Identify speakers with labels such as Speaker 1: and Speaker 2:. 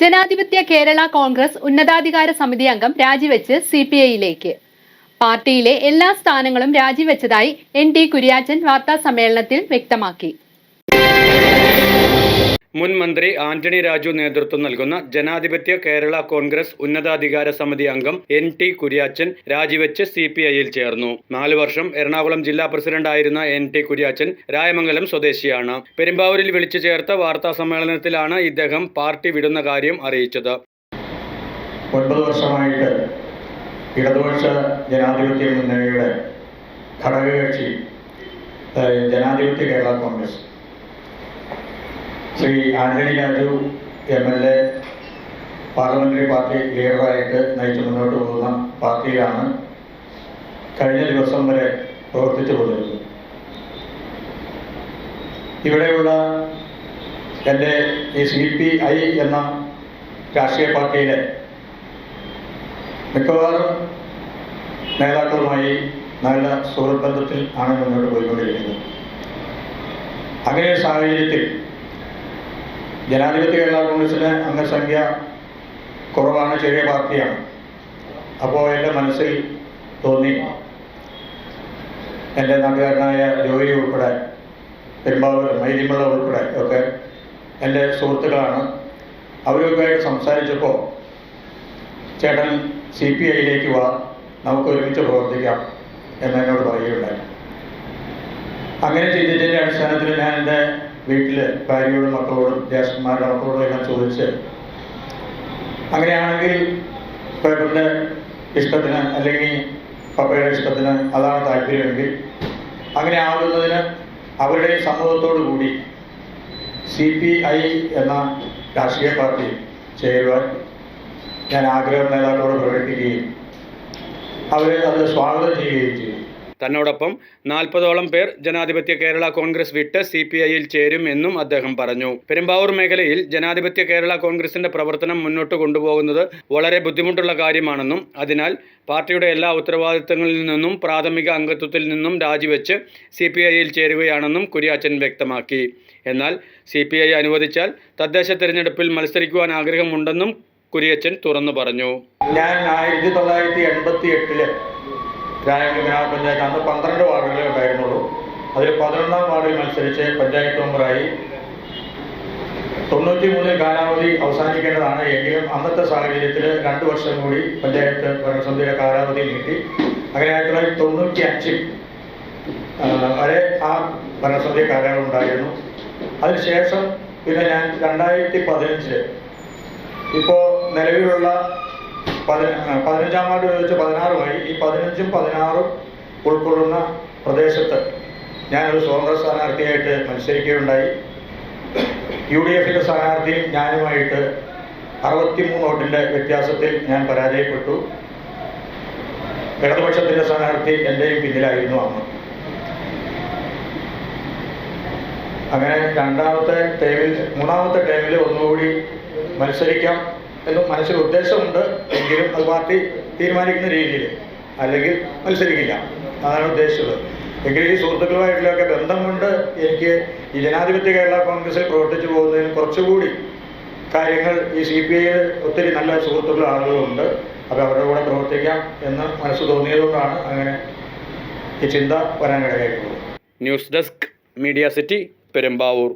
Speaker 1: ജനാധിപത്യ കേരള കോൺഗ്രസ് ഉന്നതാധികാര സമിതി അംഗം രാജിവെച്ച് സി പി ഐയിലേക്ക്. പാർട്ടിയിലെ എല്ലാ സ്ഥാനങ്ങളും രാജിവെച്ചതായി എൻ ടി കുര്യാച്ചൻ വാർത്താ സമ്മേളനത്തിൽ വ്യക്തമാക്കി.
Speaker 2: മുൻ മന്ത്രി ആന്റണി രാജു നേതൃത്വം നൽകുന്ന ജനാധിപത്യ കേരള കോൺഗ്രസ് ഉന്നതാധികാര സമിതി അംഗം എൻ ടി കുര്യാച്ചൻ രാജിവെച്ച് സി പി ഐയിൽ ചേർന്നു. നാല് വർഷം എറണാകുളം ജില്ലാ പ്രസിഡന്റായിരുന്ന എൻ ടി കുര്യാച്ചൻ രായമംഗലം സ്വദേശിയാണ്. പെരുമ്പാവൂരിൽ വിളിച്ചു ചേർത്ത വാർത്താ സമ്മേളനത്തിലാണ് ഇദ്ദേഹം പാർട്ടി വിടുന്ന കാര്യം അറിയിച്ചത്.
Speaker 3: വർഷമായിട്ട് ജനാധിപത്യ മുന്നണിയുടെ Janadhipathya Kerala Congress Shri Antony Raju M L A parliamentary party ലീഡറായിട്ട് നയിച്ചു മുന്നോട്ട് പോകുന്ന പാർട്ടിയിലാണ് കഴിഞ്ഞ ദിവസം വരെ പ്രവർത്തിച്ചു കൊണ്ടിരുന്നത്. ഇവിടെയുള്ള എന്റെ ഈ സി പി ഐ എന്ന രാഷ്ട്രീയ പാർട്ടിയിലെ മിക്കവാറും നേതാക്കളുമായി നല്ല സുഹൃത്ത് ബന്ധത്തിൽ ആണ് മുന്നോട്ട് പോയിക്കൊണ്ടിരിക്കുന്നത്. അങ്ങനെ സാഹചര്യത്തിൽ ജനാധിപത്യ കേരള കോൺഗ്രസിന് അംഗസംഖ്യ കുറവാണ് ചെറിയ പാർട്ടിയാണ്. അപ്പോൾ എന്റെ മനസ്സിൽ തോന്നി എന്റെ നാട്ടുകാരനായ ജോയി ഉൾപ്പെടെ പെരുമ്പാവൂർ മൈലിമള ഉൾപ്പെടെ ഒക്കെ എന്റെ സുഹൃത്തുക്കളാണ്. അവരൊക്കെ ആയിട്ട് സംസാരിച്ചപ്പോൾ ചേട്ടൻ സി പി ഐയിലേക്ക് വാ നമുക്ക് ഒരുമിച്ച് പ്രവർത്തിക്കാം എന്നതിനോട് പറയുകയുണ്ടായി. അങ്ങനെ ചിന്തിച്ചതിന്റെ അടിസ്ഥാനത്തിൽ ഞാൻ എന്റെ വീട്ടിൽ ഭാര്യയോടും മക്കളോടും ജ്യേഷ്ഠന്മാരുടെ മക്കളോടും എല്ലാം ചോദിച്ച് അങ്ങനെയാണെങ്കിൽ പേപ്പറിന്റെ ഇഷ്ടത്തിന് അല്ലെങ്കിൽ പപ്പയുടെ ഇഷ്ടത്തിന് അതാണ് താല്പര്യമെങ്കിൽ അങ്ങനെ ആകുന്നതിന് അവരുടെ സമ്മതത്തോടു കൂടി സി പി ഐ എന്ന രാഷ്ട്രീയ പാർട്ടി ചേരുവാൻ ഞാൻ ആഗ്രഹം നേതാക്കളോട് പ്രകടിപ്പിക്കുകയും അവരെ അത് സ്വാഗതം ചെയ്യുകയും ചെയ്തു.
Speaker 2: തന്നോടൊപ്പം നാൽപ്പതോളം പേർ ജനാധിപത്യ കേരള കോൺഗ്രസ് വിട്ട് സി പി ഐയിൽ ചേരും എന്നും അദ്ദേഹം പറഞ്ഞു. പെരുമ്പാവൂർ മേഖലയിൽ ജനാധിപത്യ കേരള കോൺഗ്രസിന്റെ പ്രവർത്തനം മുന്നോട്ട് കൊണ്ടുപോകുന്നത് വളരെ ബുദ്ധിമുട്ടുള്ള കാര്യമാണെന്നും അതിനാൽ പാർട്ടിയുടെ എല്ലാ ഉത്തരവാദിത്തങ്ങളിൽ നിന്നും പ്രാഥമിക അംഗത്വത്തിൽ നിന്നും രാജിവെച്ച് സി പി ഐയിൽ ചേരുകയാണെന്നും കുര്യാച്ചൻ വ്യക്തമാക്കി. എന്നാൽ സി പി ഐ അനുവദിച്ചാൽ തദ്ദേശ തെരഞ്ഞെടുപ്പിൽ മത്സരിക്കുവാൻ ആഗ്രഹമുണ്ടെന്നും കുര്യച്ചൻ തുറന്നു പറഞ്ഞു.
Speaker 3: ഞാൻ ആയിരത്തി തൊള്ളായിരത്തി എൺപത്തി എട്ടിൽ രായപുരം ഗ്രാമപഞ്ചായത്ത് അന്ന് പന്ത്രണ്ട് വാർഡുകളെ ഉണ്ടായിരുന്നുള്ളൂ. അതിൽ പതിനൊന്നാം വാർഡിൽ മത്സരിച്ച് പഞ്ചായത്ത് മെമ്പറായി. തൊണ്ണൂറ്റി മൂന്നിൽ കാലാവധി അവസാനിക്കേണ്ടതാണ് എങ്കിലും അന്നത്തെ സാഹചര്യത്തിൽ രണ്ട് വർഷം കൂടി പഞ്ചായത്ത് ഭരണസമിതിയുടെ കാലാവധി നീട്ടി. അങ്ങനെ ആയിരത്തി തൊള്ളായിരത്തി തൊണ്ണൂറ്റി അഞ്ചിൽ വരെ ആ ഭരണസമിതി കാലയളവ് ഉണ്ടായിരുന്നു അതിനുശേഷം പിന്നെ ഞാൻ രണ്ടായിരത്തി പതിനഞ്ചിൽ ഇപ്പോൾ നിലവിലുള്ള ആ, പതിനഞ്ചാം വാർഡ് വെച്ച് പതിനാറുമായി. ഈ പതിനഞ്ചും പതിനാറും ഉൾക്കൊള്ളുന്ന പ്രദേശത്ത് ഞാനൊരു സ്വതന്ത്ര സ്ഥാനാർത്ഥിയായിട്ട് മത്സരിക്കുകയുണ്ടായി. യു ഡി എഫിന്റെ സ്ഥാനാർത്ഥിയും ഞാനുമായിട്ട് അറുപത്തിമൂന്ന് വോട്ടിന്റെ വ്യത്യാസത്തിൽ ഞാൻ പരാജയപ്പെട്ടു. ഇടതുപക്ഷത്തിന്റെ സ്ഥാനാർത്ഥി എന്റെയും പിന്നിലായിരുന്നു അന്ന്. അങ്ങനെ രണ്ടാമത്തെ ടൈമിൽ മൂന്നാമത്തെ ടൈമിൽ ഒന്നുകൂടി മത്സരിക്കാം. എന്ന് മനസ്സിൽ ഉദ്ദേശമുണ്ട് എങ്കിലും അത് പാർട്ടി തീരുമാനിക്കുന്ന രീതിയിൽ അല്ലെങ്കിൽ മത്സരിക്കില്ല. അതാണ് ഉദ്ദേശിച്ചത്. എങ്കിലും ഈ സുഹൃത്തുക്കളുമായിട്ടുള്ളൊക്കെ ബന്ധം കൊണ്ട് എനിക്ക് ഈ ജനാധിപത്യ കേരള കോൺഗ്രസിൽ പ്രവർത്തിച്ചു പോകുന്നതിന് കുറച്ചുകൂടി കാര്യങ്ങൾ ഈ സി പി ഐയിൽ ഒത്തിരി നല്ല സുഹൃത്തുക്കളും ആളുകളുണ്ട്. അപ്പോൾ അവരുടെ കൂടെ പ്രവർത്തിക്കാം എന്ന് മനസ്സ് തോന്നിയതുകൊണ്ടാണ് അങ്ങനെ ഈ ചിന്ത വരാൻ ഇടയായിട്ടുള്ളത്
Speaker 2: news desk media city Perumbavoor.